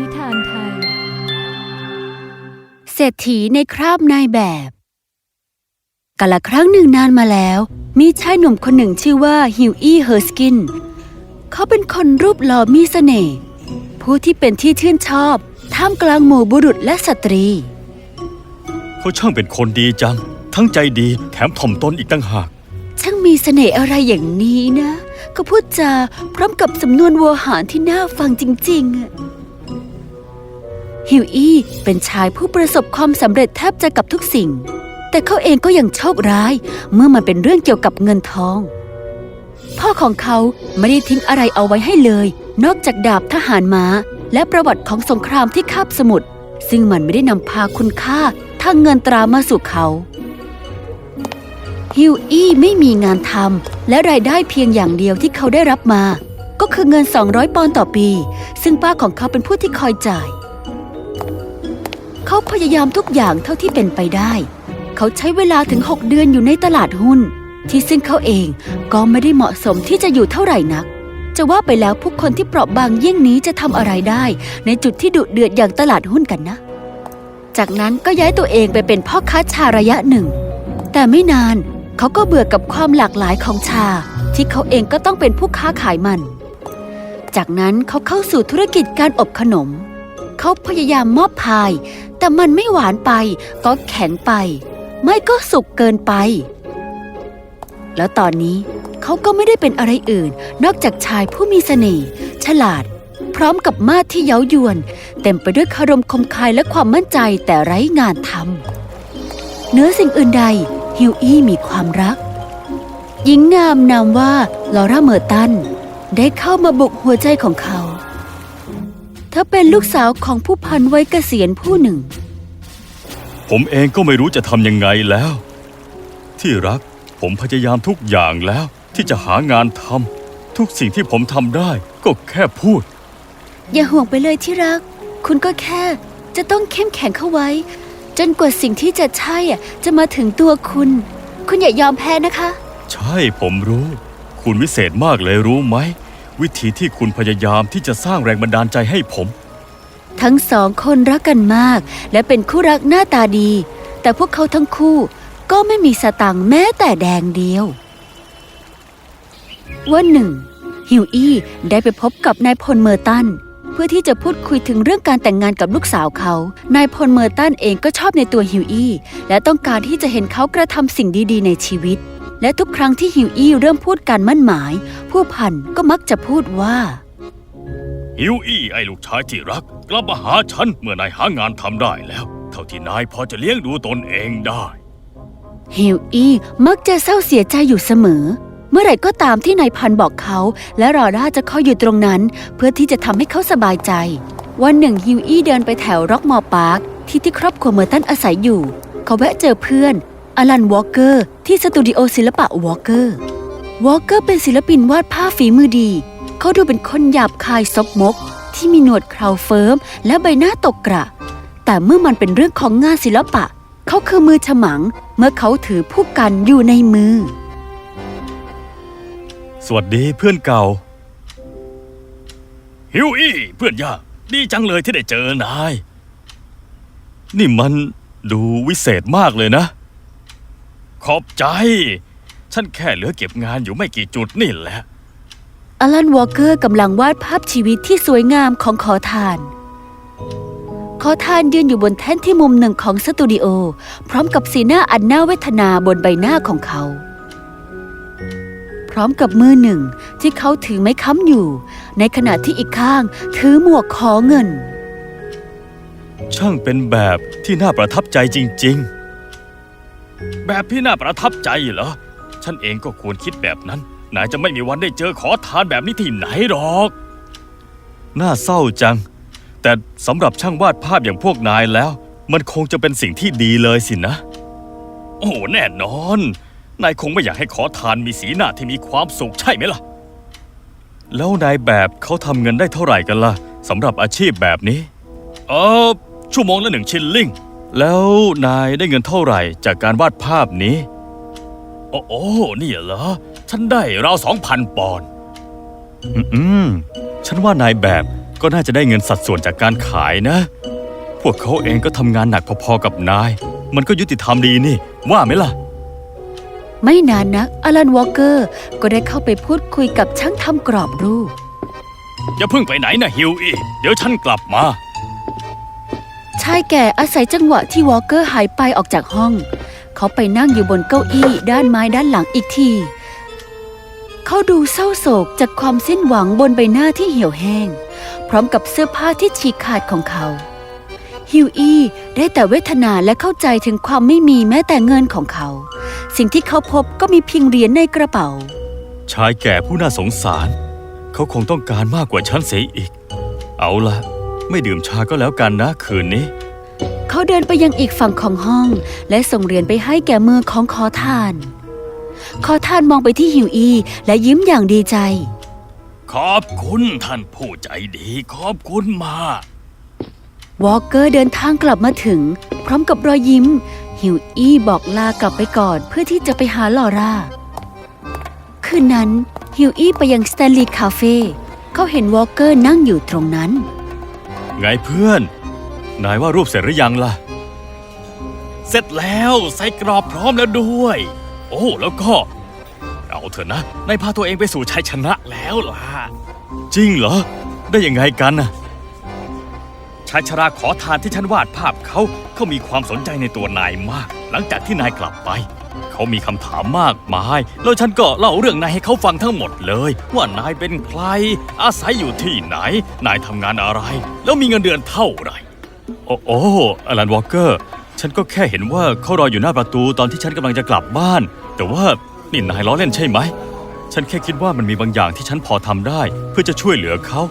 นิทานไทย เศรษฐีในคราบนายแบบกาละครั้งหนึ่งนานมาแล้ว มีชายหนุ่มคนหนึ่งชื่อว่าฮิวอี้เฮอร์สกิน เขาเป็นคนรูปหล่อมีเสน่ห์ผู้ที่เป็นที่ชื่นชอบ ท่ามกลางหมู่บุรุษและสตรี เขาช่างเป็นคนดีจัง ทั้งใจดีแถมถ่อมตนอีกตั้งหาก ช่างมีเสน่ห์อะไรอย่างนี้นะ ก็พูดจาพร้อมกับสำนวนโวหารที่น่าฟังจริงๆอะ ฮิวอี้เป็นชายผู้ประสบความสำเร็จแทบจะกับทุกสิ่ง แต่เขาเองก็ยังโชคร้าย เมื่อมันเป็นเรื่องเกี่ยวกับเงินทอง พ่อของเขาไม่ได้ทิ้งอะไรเอาไว้ให้เลย นอกจากดาบทหารม้า และประวัติของสงครามที่คาบสมุทรซึ่งมันไม่ได้นำพาคุณค่าทางเงินตรามาสู่เขาฮิวอี้ไม่มีงานทำและรายได้เพียงอย่างเดียวที่เขาได้รับมา ก็คือเงิน 200 ปอนด์ต่อปี ซึ่งป้าของเขาเป็นผู้ที่คอยจ่าย เขาพยายามทุกอย่างเท่าที่เป็นไปได้ เขาใช้เวลาถึง 6 เดือนอยู่ในตลาดหุ้น ที่ซึ่งเขาเองก็ไม่ได้เหมาะสมที่จะอยู่เท่าไหร่นัก จะว่าไปแล้วผู้คนที่เปราะบางเยี่ยงนี้จะทำอะไรได้ ในจุดที่ดุเดือดอย่างตลาดหุ้นกันนะ จากนั้นก็ย้ายตัวเองไปเป็นพ่อค้าชาระยะหนึ่ง แต่ไม่นานเขาก็เบื่อกับความหลากหลายของชา ที่เขาเองก็ต้องเป็นผู้ค้าขายมัน จากนั้นเขาเข้าสู่ธุรกิจการอบขนม เขาพยายามมอบพาย แต่มันไม่หวานไป ก็แข็งไป ไม่ก็สุกเกินไป แล้วตอนนี้เขาก็ไม่ได้เป็นอะไรอื่น นอกจากชายผู้มีเสน่ห์ฉลาด พร้อมกับมาดที่เย้ายวน เต็มไปด้วยคารมคมคายและความมั่นใจแต่ไร้งานทำเนื้อสิ่งอื่นใด ฮิวอี้มีความรัก หญิงงามนามว่าลอร่าเมอร์ตัน ได้เข้ามาบุกหัวใจของเขา เธอเป็นลูกสาวของผู้พันไว้เกษียณผู้หนึ่ง ผมเองก็ไม่รู้จะทำยังไงแล้ว ที่รัก ผมพยายามทุกอย่างแล้วที่จะหางานทำทุกสิ่งที่ผมทำได้ก็แค่พูด อย่าห่วงไปเลยที่รัก คุณก็แค่จะต้องเข้มแข็งเข้าไว้ จนกว่าสิ่งที่จะใช่อะจะมาถึงตัวคุณ คุณอย่ายอมแพ้นะคะ ใช่ผมรู้ คุณวิเศษมากเลยรู้ไหม วิธีที่คุณพยายามที่จะสร้างแรงบันดาลใจให้ผม ทั้งสองคนรักกันมาก และเป็นคู่รักหน้าตาดี แต่พวกเขาทั้งคู่ก็ไม่มีสตังค์แม้แต่แดงเดียว วันหนึ่ง ฮิวอี้ได้ไปพบกับนายพลเมอร์ตัน เพื่อที่จะพูดคุยถึงเรื่องการแต่งงานกับลูกสาวเขา นายพลเมอร์ตันเองก็ชอบในตัวฮิวอี้และต้องการที่จะเห็นเขากระทำสิ่งดีๆ ในชีวิต และทุกครั้งที่ฮิวอี้เริ่มพูดการมั่นหมาย ผู้พันก็มักจะพูดว่า ฮิวอี้ไอ้ลูกชายที่รัก กลับมาหาฉันเมื่อนายหางานทำได้แล้ว เท่าที่นายพอจะเลี้ยงดูตนเองได้ฮิวอี้มักจะเศร้าเสียใจอยู่เสมอ เมื่อไหร่ก็ตามที่นายพันบอกเขา และรอร่าจะคอยอยู่ตรงนั้น เพื่อที่จะทำให้เขาสบายใจ วันหนึ่งฮิวอี้เดินไปแถวร็อกมอร์พาร์คที่ที่ครอบครัวเมอร์ตันอาศัยอยู่ เขาแวะเจอเพื่อน อลันวอลเกอร์ที่สตูดิโอศิลปะวอลเกอร์วอลเกอร์เป็นศิลปินวาดภาพฝีมือดี เขาดูเป็นคนหยาบคายซกมก ที่มีหนวดเคราเฟิร์มและใบหน้าตกกระ แต่เมื่อมันเป็นเรื่องของงานศิลปะ เขาคือมือฉมัง เมื่อเขาถือผู้กันอยู่ในมือ สวัสดีเพื่อนเก่า ฮิวอี้เพื่อนยากดีจังเลยที่ได้เจอนาย นี่มันดูวิเศษมากเลยนะ ขอบใจ ฉันแค่เหลือเก็บงานอยู่ไม่กี่จุดนี่แหละ อลันวอลเกอร์กำลังวาดภาพชีวิตที่สวยงามของขอทาน ขอทานยืนอยู่บนแท่นที่มุมหนึ่งของสตูดิโอ พร้อมกับสีหน้าอันน่าเวทนาบนใบหน้าของเขา พร้อมกับมือหนึ่งที่เขาถือไม้ค้ำอยู่ ในขณะที่อีกข้างถือหมวกขอเงิน ช่างเป็นแบบที่น่าประทับใจจริง ๆ แบบที่น่าประทับใจเหรอ ฉันเองก็ควรคิดแบบนั้น นายจะไม่มีวันได้เจอขอทานแบบนี้ที่ไหนหรอก น่าเศร้าจัง แต่สำหรับช่างวาดภาพอย่างพวกนายแล้ว มันคงจะเป็นสิ่งที่ดีเลยสินะ โอ้แน่นอน นายคงไม่อยากให้ขอทานมีสีหน้าที่มีความสุขใช่ไหมล่ะ แล้วนายแบบเขาทำเงินได้เท่าไหร่กันล่ะสำหรับอาชีพแบบนี้ เออชั่วโมงละหนึ่งชิลลิง แล้วนายได้เงินเท่าไหร่จากการวาดภาพนี้ โอ้โอ้นี่เหรอ ฉันได้ราวสองพันปอนด์อืมฉันว่านายแบบก็น่าจะได้เงินสัดส่วนจากการขายนะ พวกเขาเองก็ทำงานหนักพอๆกับนาย มันก็ยุติธรรมดีนี่ ว่าไหมล่ะ ไม่นานนักอลันวอลเกอร์ก็ได้เข้าไปพูดคุยกับช่างทำกรอบรูป อย่าเพิ่งไปไหนนะฮิวอี้เดี๋ยวฉันกลับมาชายแก่อาศัยจังหวะที่วอลเกอร์หายไปออกจากห้อง เขาไปนั่งอยู่บนเก้าอี้ด้านไม้ด้านหลังอีกที เขาดูเศร้าโศกจากความสิ้นหวังบนใบหน้าที่เหี่ยวแห้ง พร้อมกับเสื้อผ้าที่ฉีกขาดของเขาฮิวอี้ได้แต่เวทนาและเข้าใจถึงความไม่มีแม้แต่เงินของเขา สิ่งที่เขาพบก็มีเพียงเหรียญในกระเป๋า ชายแก่ผู้น่าสงสาร เขาคงต้องการมากกว่าฉันเสียอีก เอาละ ไม่ดื่มชาก็แล้วกันนะคืนนี้ เขาเดินไปยังอีกฝั่งของห้อง และส่งเหรียญไปให้แก่มือของขอทาน ขอทานมองไปที่ฮิวอีและยิ้มอย่างดีใจ ขอบคุณท่านผู้ใจดีขอบคุณมากวอลเกอร์เดินทางกลับมาถึง พร้อมกับรอยยิ้ม ฮิวอี้บอกลากลับไปก่อนเพื่อที่จะไปหาลอร่า คืนนั้นฮิวอี้ไปยังสแตนลีย์คาเฟ่เขาเห็นวอลเกอร์นั่งอยู่ตรงนั้น ไงเพื่อน นายว่ารูปเสร็จหรือยังล่ะ เสร็จแล้วใส่กรอบพร้อมแล้วด้วย โอ้แล้วก็ เอาเถอะนะนายพาตัวเองไปสู่ชัยชนะแล้วล่ะ จริงเหรอ ได้ยังไงกันน่ะชายชราขอทานที่ฉันวาดภาพเขาเขามีความสนใจในตัวนายมาก หลังจากที่นายกลับไป เขามีคำถามมากมาย แล้วฉันก็เล่าเรื่องนายให้เขาฟังทั้งหมดเลย ว่านายเป็นใคร อาศัยอยู่ที่ไหน นายทำงานอะไร แล้วมีเงินเดือนเท่าไหร่ โอ้โอ้อลันวอลเกอร์ ฉันก็แค่เห็นว่าเขารออยู่หน้าประตูตอนที่ฉันกำลังจะกลับบ้าน แต่ว่านี่นายล้อเล่นใช่ไหม ฉันแค่คิดว่ามันมีบางอย่างที่ฉันพอทำได้ เพื่อจะช่วยเหลือเขา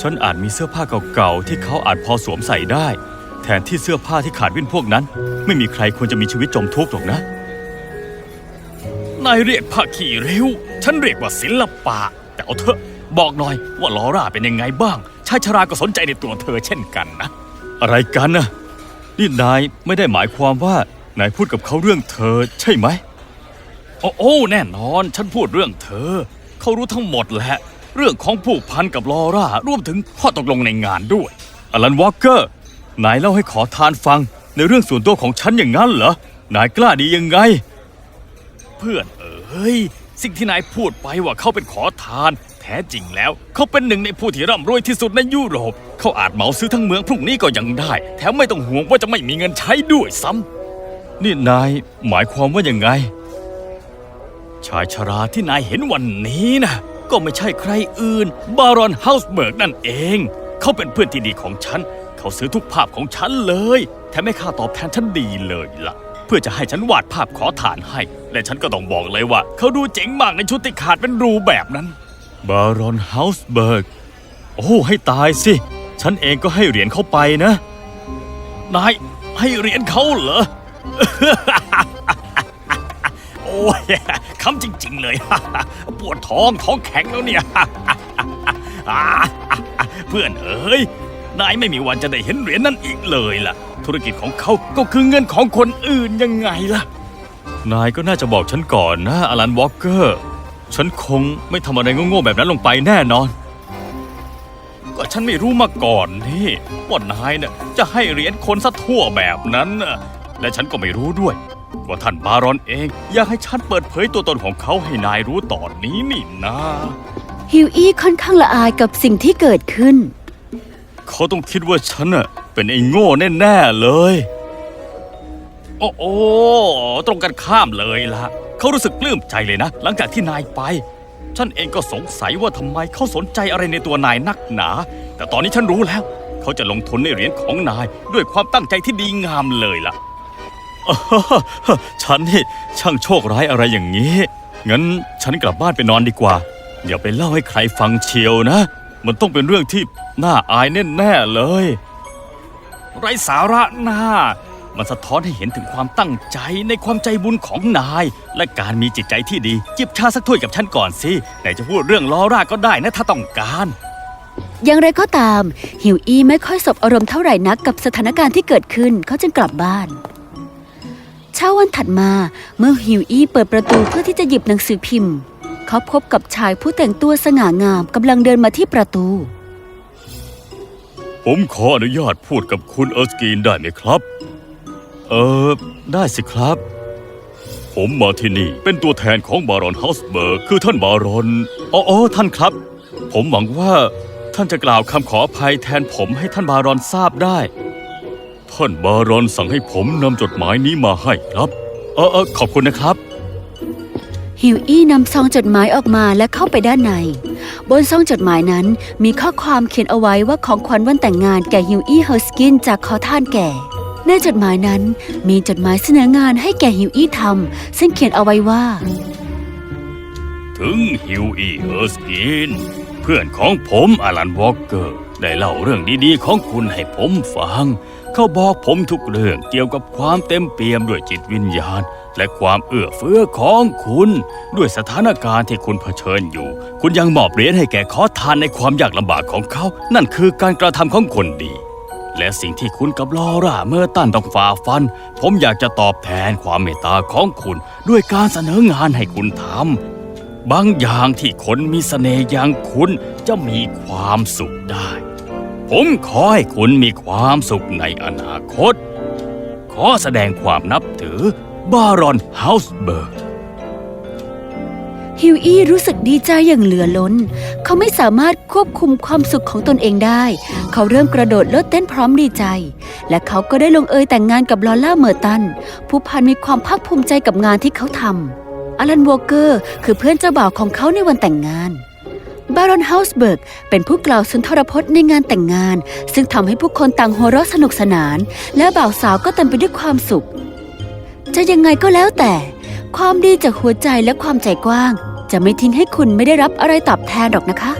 ฉันอาจมีเสื้อผ้าเก่าๆที่เขาอาจพอสวมใส่ได้ แทนที่เสื้อผ้าที่ขาดวิ่นพวกนั้น ไม่มีใครควรจะมีชีวิตจมทุกข์หรอกนะ นายเรียกผ้าขี้ริ้ว ฉันเรียกว่าศิลปะ แต่เอาเถอะ บอกหน่อยว่าลอร่าเป็นยังไงบ้าง ชายชราก็สนใจในตัวเธอเช่นกันนะ อะไรกันนะนี่นายไม่ได้หมายความว่านายพูดกับเขาเรื่องเธอใช่ไหมโอ้โอ้แน่นอน ฉันพูดเรื่องเธอ เขารู้ทั้งหมดแหละ เรื่องของผูกพันกับลอร่ารวมถึงข้อตกลงในงานด้วยอลันวอลเกอร์นายเล่าให้ขอทานฟังในเรื่องส่วนตัวของฉันอย่างนั้นเหรอนายกล้าดียังไง เพื่อนเอ๋ยสิ่งที่นายพูดไปว่าเขาเป็นขอทาน แท้จริงแล้ว เขาเป็นหนึ่งในผู้ที่ร่ำรวยที่สุดในยุโรป เขาอาจเหมาซื้อทั้งเมืองพรุ่งนี้ก็ยังได้ แถมไม่ต้องห่วงว่าจะไม่มีเงินใช้ด้วยซ้ำนี่นายหมายความว่ายังไง ชายชราที่นายเห็นวันนี้นะก็ไม่ใช่ใครอื่น บารอนเฮาส์เบิร์กนั่นเอง เขาเป็นเพื่อนที่ดีของฉัน เขาซื้อทุกภาพของฉันเลย แถมให้ค่าตอบแทนฉันดีเลยล่ะ พื่อจะให้ฉันวาดภาพขอฐานให้ และฉันก็ต้องบอกเลยว่า เขาดูเจ๋งมากในชุดที่ขาดเป็นรูแบบนั้น บารอนเฮาส์เบิร์ก โอ้ ให้ตายสิ ฉันเองก็ให้เหรียญเขาไปนะ นาย ให้เหรียญเขาเหรอ โอ้ยคำจริง ๆ เลย ปวดท้องท้องแข็งแล้วเนี่ย เพื่อนเอ๋ย นายไม่มีวันจะได้เห็นเหรียญนั่นอีกเลยล่ะ ธุรกิจของเขาก็คือเงินของคนอื่นยังไงล่ะ นายก็น่าจะบอกฉันก่อนนะอลันวอลเกอร์ ฉันคงไม่ทำอะไรโง่ๆแบบนั้นลงไปแน่นอน ก็ฉันไม่รู้มาก่อนนี่ว่านายเนี่ยจะให้เหรียญคนซะทั่วแบบนั้นน่ะและฉันก็ไม่รู้ด้วย ว่าท่านบารอนเองอยากให้ฉันเปิดเผยตัวตนของเขาให้นายรู้ตอนนี้นี่นะ ฮิวอี้ค่อนข้างละอายกับสิ่งที่เกิดขึ้น เขาต้องคิดว่าฉันน่ะเป็นไอ้โง่แน่ๆเลย โอ้โอ้ตรงกันข้ามเลยล่ะ เขารู้สึกปลื้มใจเลยนะ หลังจากที่นายไป ฉันเองก็สงสัยว่าทำไมเขาสนใจอะไรในตัวนายนักหนา แต่ตอนนี้ฉันรู้แล้ว เขาจะลงทุนในเหรียญของนายด้วยความตั้งใจที่ดีงามเลยล่ะฉันนี่ช่างโชคร้ายอะไรอย่างนี้ งั้นฉันกลับบ้านไปนอนดีกว่า อย่าไปเล่าให้ใครฟังเชียวนะ มันต้องเป็นเรื่องที่น่าอายแน่ๆเลย ไรสาระหน้ามันสะท้อนให้เห็นถึงความตั้งใจในความใจบุญของนาย และการมีจิตใจที่ดี จิบชาสักถ้วยกับฉันก่อนสิไหนจะพูดเรื่องล้อราก็ได้นะถ้าต้องการ อย่างไรก็ตาม ฮิวอี้ไม่ค่อยสบอารมณ์เท่าไหร่นักกับสถานการณ์ที่เกิดขึ้นเขาจึงกลับบ้านเช้าวันถัดมาเมื่อฮิวอี้เปิดประตูเพื่อที่จะหยิบหนังสือพิมพ์ เขาพบกับชายผู้แต่งตัวสง่างามกำลังเดินมาที่ประตู ผมขออนุญาตพูดกับคุณเอิร์สกีนได้ไหมครับ เออ ได้สิครับ ผมมาที่นี่เป็นตัวแทนของบารอนเฮาส์เบิร์กคือท่านบารอนอ๋อออท่านครับ ผมหวังว่าท่านจะกล่าวคำขออภัยแทนผมให้ท่านบารอนทราบได้ ท่านบารอนสั่งให้ผมนำจดหมายนี้มาให้ครับ เออเออขอบคุณนะครับ ฮิวอี้นำซองจดหมายออกมาและเข้าไปด้านใน บนซองจดหมายนั้นมีข้อความเขียนเอาไว้ว่าของขวัญวันแต่งงานแก่ฮิวอี้เฮอร์สกินจากขอท่านแก่ ในจดหมายนั้นมีจดหมายเสนองานให้แก่ฮิวอี้ทำซึ่งเขียนเอาไว้ว่า ถึงฮิวอี้เฮอร์สกินเพื่อนของผมอลันวอลเกอร์ ได้เล่าเรื่องดีๆของคุณให้ผมฟัง เขาบอกผมทุกเรื่องเกี่ยวกับความเต็มเปี่ยมด้วยจิตวิญญาณ และความเอื้อเฟื้อของคุณ ด้วยสถานการณ์ที่คุณเผชิญอยู่ คุณยังมอบเหรียญให้แก่ขอทานในความยากลำบากของเขา นั่นคือการกระทำของคนดี และสิ่งที่คุณกับลอร่าเมื่อตันต้องฝ่าฟัน ผมอยากจะตอบแทนความเมตตาของคุณ ด้วยการเสนองานให้คุณทำบางอย่างที่คนมีเสน่ห์อย่างคุณจะมีความสุขได้ ผมขอให้คุณมีความสุขในอนาคต ขอแสดงความนับถือบารอนเฮาส์เบิร์กฮิวอี้รู้สึกดีใจอย่างเหลือล้น เขาไม่สามารถควบคุมความสุขของตนเองได้ เขาเริ่มกระโดดโลดเต้นพร้อมดีใจ และเขาก็ได้ลงเอยแต่งงานกับลอล่าเมอร์ตัน ผู้พันมีความภาคภูมิใจกับงานที่เขาทำอลันวอเกอร์ คือเพื่อนเจ้าบ่าวของเขาในวันแต่งงานารอนเฮาส์เบิร์กเป็นผู้กล่าวสุนทรพจน์ในงานแต่งงาน ซึ่งทำให้ผู้คนต่างหัวเราะสนุกสนาน และบ่าวสาวก็เต็มไปด้วยความสุข จะยังไงก็แล้วแต่ ความดีจากหัวใจและความใจกว้าง จะไม่ทิ้งให้คุณไม่ได้รับอะไรตอบแทนหรอกนะคะ